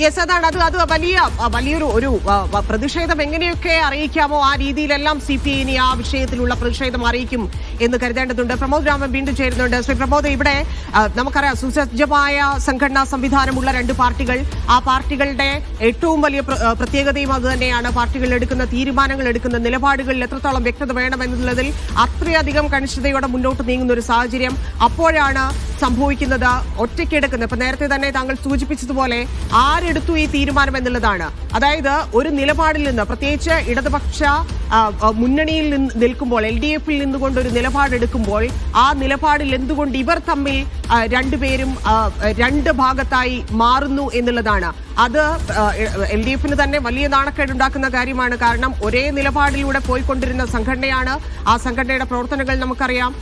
Yes അതാണ്. അത് അത് വലിയ വലിയൊരു ഒരു പ്രതിഷേധം എങ്ങനെയൊക്കെ അറിയിക്കാമോ ആ രീതിയിലെല്ലാം സി പി ഇനി ആ വിഷയത്തിലുള്ള പ്രതിഷേധം അറിയിക്കും എന്ന് കരുതേണ്ടതുണ്ട്. പ്രമോദ് രാമൻ വീണ്ടും ചേരുന്നുണ്ട്. ശ്രീ പ്രമോദ് ഇവിടെ നമുക്കറിയാം സുസജ്ജമായ സംഘടനാ സംവിധാനമുള്ള രണ്ട് പാർട്ടികൾ. ആ പാർട്ടികളുടെ ഏറ്റവും വലിയ പ്ര- പ്രത്യേകതയും അത് തന്നെയാണ്. പാർട്ടികൾ എടുക്കുന്ന തീരുമാനങ്ങൾ എടുക്കുന്ന നിലപാടുകളിൽ എത്രത്തോളം വ്യക്തത വേണമെന്നുള്ളതിൽ അത്രയധികം കണിഷ്ഠതയോടെ മുന്നോട്ട് നീങ്ങുന്ന ഒരു സാഹചര്യം അപ്പോഴാണ് സംഭവിക്കുന്നത് ഒറ്റയ്ക്കെടുക്കുന്നത്. ഇപ്പൊ നേരത്തെ തന്നെ താങ്കൾ സൂചിപ്പിച്ചതുപോലെ ആരെടുത്തു ഈ തീരുമാനം എന്നുള്ളതാണ്. അതായത് ഒരു നിലപാടിൽ നിന്ന് പ്രത്യേകിച്ച് ഇടതുപക്ഷ മുന്നണിയിൽ നിന്ന് നിൽക്കുമ്പോൾ എൽ ഡി എഫിൽ നിന്നുകൊണ്ട് ഒരു നിലപാടെടുക്കുമ്പോൾ ആ നിലപാടിൽ എന്തുകൊണ്ട് ഇവർ തമ്മിൽ രണ്ടുപേരും രണ്ട് ഭാഗത്തായി മാറുന്നു എന്നുള്ളതാണ്. അത് എൽ ഡി എഫിന് തന്നെ വലിയ നാണക്കേട് ഉണ്ടാക്കുന്ന കാര്യമാണ്. കാരണം ഒരേ നിലപാടിലൂടെ പോയിക്കൊണ്ടിരുന്ന സംഘടനയാണ്. ആ സംഘടനയുടെ പ്രവർത്തനങ്ങൾ നമുക്കറിയാം.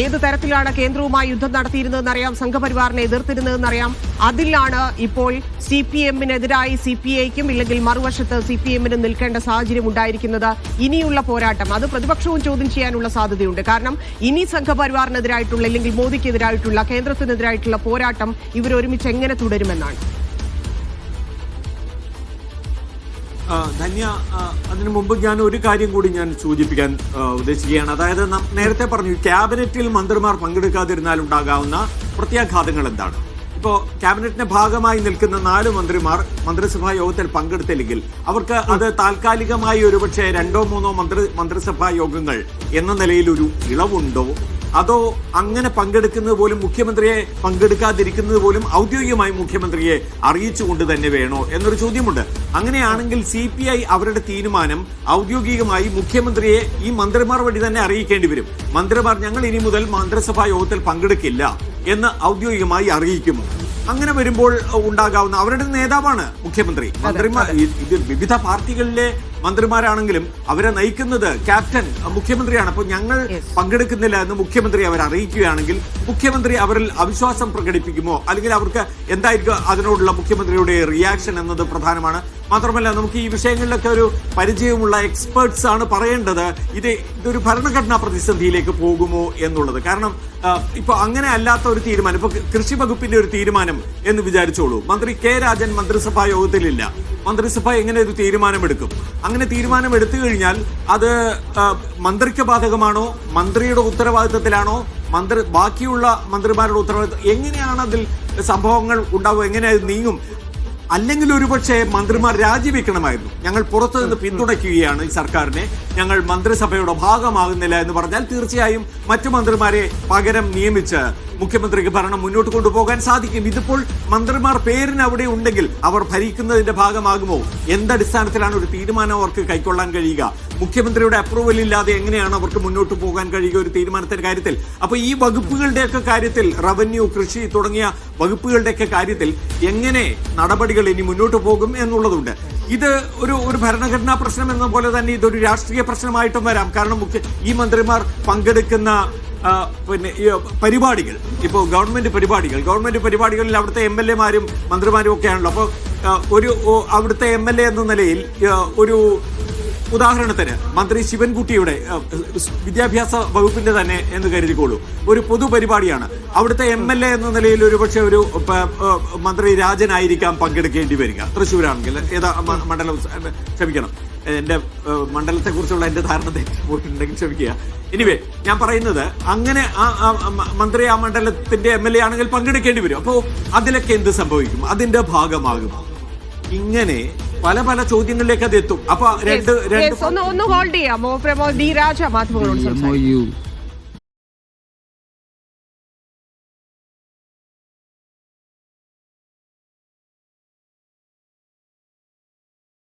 ഏത് തരത്തിലാണ് കേന്ദ്രവുമായി യുദ്ധം നടത്തിയിരുന്നതെന്ന് അറിയാം സംഘപരിവാറിനെ എതിർത്തിരുന്നതെന്ന് അറിയാം അതിലാണ് ഇപ്പോൾ സി പി എമ്മിനെതിരായി സി പി ഐക്കും ഇല്ലെങ്കിൽ മറുവശത്ത് സി പി എമ്മിനും നിൽക്കേണ്ട സാഹചര്യം ഉണ്ടായിരിക്കുന്നത്. ഇനിയുള്ള പോരാട്ടം. അത് പ്രതിപക്ഷവും ചോദ്യം ചെയ്യാനുള്ള സാധ്യതയുണ്ട്. കാരണം ഇനി സംഘപരിവാറിനെതിരായിട്ടുള്ള അല്ലെങ്കിൽ മോദിക്കെതിരായിട്ടുള്ള കേന്ദ്രത്തിനെതിരായിട്ടുള്ള പോരാട്ടം ഇവരൊരുമിച്ച് എങ്ങനെ തുടരുമെന്നാണ്. ധന്യ അതിനു മുമ്പ് ഞാൻ ഒരു കാര്യം കൂടി ഞാൻ സൂചിപ്പിക്കാൻ ഉദ്ദേശിക്കുകയാണ്. അതായത് നേരത്തെ പറഞ്ഞു ക്യാബിനറ്റിൽ മന്ത്രിമാർ പങ്കെടുക്കാതിരുന്നാൽ ഉണ്ടാകാവുന്ന പ്രത്യാഘാതങ്ങൾ എന്താണ്? ഇപ്പോ ക്യാബിനറ്റിന്റെ ഭാഗമായി നിൽക്കുന്ന നാല് മന്ത്രിമാർ മന്ത്രിസഭാ യോഗത്തിൽ പങ്കെടുത്തില്ലെങ്കിൽ അവർക്ക് അത് താൽക്കാലികമായി ഒരുപക്ഷെ രണ്ടോ മൂന്നോ മന്ത്രി മന്ത്രിസഭാ യോഗങ്ങൾ എന്ന നിലയിൽ ഒരു ഇളവുണ്ടോ? അതോ അങ്ങനെ പങ്കെടുക്കുന്നത് പോലും മുഖ്യമന്ത്രിയെ പങ്കെടുക്കാതിരിക്കുന്നത് പോലും ഔദ്യോഗികമായി മുഖ്യമന്ത്രിയെ അറിയിച്ചുകൊണ്ട് തന്നെ വേണോ എന്നൊരു ചോദ്യമുണ്ട്. അങ്ങനെയാണെങ്കിൽ സി പി ഐ അവരുടെ തീരുമാനം ഔദ്യോഗികമായി മുഖ്യമന്ത്രിയെ ഈ മന്ത്രിമാർ വഴി തന്നെ അറിയിക്കേണ്ടി വരും. മന്ത്രിമാർ ഞങ്ങൾ ഇനി മുതൽ മന്ത്രിസഭാ യോഗത്തിൽ പങ്കെടുക്കില്ല എന്ന് ഔദ്യോഗികമായി അറിയിക്കുമോ? അങ്ങനെ വരുമ്പോൾ ഉണ്ടാകാവുന്ന അവരുടെ നേതാവാണ് മുഖ്യമന്ത്രി. മന്ത്രിമാർ ഇത് വിവിധ പാർട്ടികളിലെ മന്ത്രിമാരാണെങ്കിലും അവരെ നയിക്കുന്നത് ക്യാപ്റ്റൻ മുഖ്യമന്ത്രിയാണ്. അപ്പോൾ ഞങ്ങൾ പങ്കെടുക്കുന്നില്ല എന്ന് മുഖ്യമന്ത്രി അവർ അറിയിക്കുകയാണെങ്കിൽ മുഖ്യമന്ത്രി അവരിൽ അവിശ്വാസം പ്രകടിപ്പിക്കുമോ? അല്ലെങ്കിൽ അവർക്ക് എന്തായിരിക്കും അതിനോടുള്ള മുഖ്യമന്ത്രിയുടെ റിയാക്ഷൻ എന്നത് പ്രധാനമാണ്. മാത്രമല്ല നമുക്ക് ഈ വിഷയങ്ങളിലൊക്കെ ഒരു പരിചയമുള്ള എക്സ്പേർട്സ് ആണ് പറയേണ്ടത്. ഇത് ഇതൊരു ഭരണഘടനാ പ്രതിസന്ധിയിലേക്ക് പോകുമോ എന്നുള്ളത്. കാരണം ഇപ്പൊ അങ്ങനെ അല്ലാത്ത ഒരു തീരുമാനം ഇപ്പൊ കൃഷി വകുപ്പിന്റെ ഒരു തീരുമാനം എന്ന് വിചാരിച്ചോളൂ. മന്ത്രി കെ രാജൻ മന്ത്രിസഭാ യോഗത്തിലില്ല. മന്ത്രിസഭ എങ്ങനെ ഒരു തീരുമാനമെടുക്കും? അങ്ങനെ തീരുമാനം എടുത്തു കഴിഞ്ഞാൽ അത് മന്ത്രിക്ക് ബാധകമാണോ മന്ത്രിയുടെ ഉത്തരവാദിത്തത്തിലാണോ മന്ത്രി ബാക്കിയുള്ള മന്ത്രിമാരുടെ ഉത്തരവാദിത്തം എങ്ങനെയാണ് അതിൽ സംഭവങ്ങൾ ഉണ്ടാവുക എങ്ങനെ അത് നീങ്ങും? അല്ലെങ്കിൽ ഒരുപക്ഷെ മന്ത്രിമാർ രാജിവെക്കണമായിരുന്നു. ഞങ്ങൾ പുറത്തു നിന്ന് പിന്തുണയ്ക്കുകയാണ് ഈ സർക്കാരിനെ. ഞങ്ങൾ മന്ത്രിസഭയുടെ ഭാഗമാകുന്നില്ല എന്ന് പറഞ്ഞാൽ തീർച്ചയായും മറ്റു മന്ത്രിമാരെ പകരം നിയമിച്ച് മുഖ്യമന്ത്രിക്ക് ഭരണം മുന്നോട്ട് കൊണ്ടുപോകാൻ സാധിക്കും. ഇതിപ്പോൾ മന്ത്രിമാർ പേരിന് അവിടെ ഉണ്ടെങ്കിൽ അവർ ഭരിക്കുന്നതിന്റെ ഭാഗമാകുമോ? എന്തടിസ്ഥാനത്തിലാണ് ഒരു തീരുമാനം അവർക്ക് കൈക്കൊള്ളാൻ കഴിയുക? മുഖ്യമന്ത്രിയുടെ അപ്രൂവൽ ഇല്ലാതെ എങ്ങനെയാണ് അവർക്ക് മുന്നോട്ട് പോകാൻ കഴിയുക ഒരു തീരുമാനത്തിന്റെ കാര്യത്തിൽ? അപ്പൊ ഈ വകുപ്പുകളുടെയൊക്കെ കാര്യത്തിൽ റവന്യൂ കൃഷി തുടങ്ങിയ വകുപ്പുകളുടെയൊക്കെ കാര്യത്തിൽ എങ്ങനെ നടപടികൾ ഇനി മുന്നോട്ട് പോകും എന്നുള്ളതുണ്ട്. ഇത് ഒരു ഒരു ഭരണഘടനാ പ്രശ്നം എന്ന പോലെ തന്നെ ഇതൊരു രാഷ്ട്രീയ പ്രശ്നമായിട്ടും വരാം. കാരണം മുഖ്യ ഈ മന്ത്രിമാർ പങ്കെടുക്കുന്ന പിന്നെ ഈ പരിപാടികൾ. ഇപ്പോൾ ഗവൺമെന്റ് പരിപാടികൾ. ഗവൺമെന്റ് പരിപാടികളിൽ അവിടുത്തെ എം എൽ എമാരും മന്ത്രിമാരും ഒക്കെ ആണല്ലോ അപ്പോൾ ഒരു അവിടുത്തെ എം എൽ എ എന്ന നിലയിൽ ഒരു ഉദാഹരണത്തിന് മന്ത്രി ശിവൻകുട്ടിയുടെ വിദ്യാഭ്യാസ വകുപ്പിന്റെ തന്നെ എന്ന് കരുതിക്കോളൂ. ഒരു പൊതുപരിപാടിയാണ് അവിടുത്തെ എം എൽ എ എന്ന നിലയിൽ ഒരു പക്ഷേ ഒരു മന്ത്രി രാജനായിരിക്കാം പങ്കെടുക്കേണ്ടി വരിക. തൃശ്ശൂരാണെങ്കിൽ ഏതാ മണ്ഡലം ക്ഷമിക്കണം. എന്റെ മണ്ഡലത്തെ കുറിച്ചുള്ള എന്റെ ധാരണ തെറ്റിപ്പോയിട്ടുണ്ടെങ്കിൽ ക്ഷമിക്കുക. എനിവേ ഞാൻ പറയുന്നത് അങ്ങനെ ആ മന്ത്രി ആ മണ്ഡലത്തിന്റെ എം എൽ എ ആണെങ്കിൽ പങ്കെടുക്കേണ്ടി വരും. അപ്പോൾ അതിലൊക്കെ എന്ത് സംഭവിക്കും? അതിന്റെ ഭാഗമാകും. ഇങ്ങനെ പല പല ചോദ്യങ്ങളിലേക്ക് അത് എത്തും. അപ്പൊ രണ്ട് രണ്ട് ഒന്ന് ഒന്ന് ഹോൾഡ് ചെയ്യാമോ പ്രമോദ് ഡി രാജ മാധ്യമങ്ങളോട് സംസാരിക്കും. MOU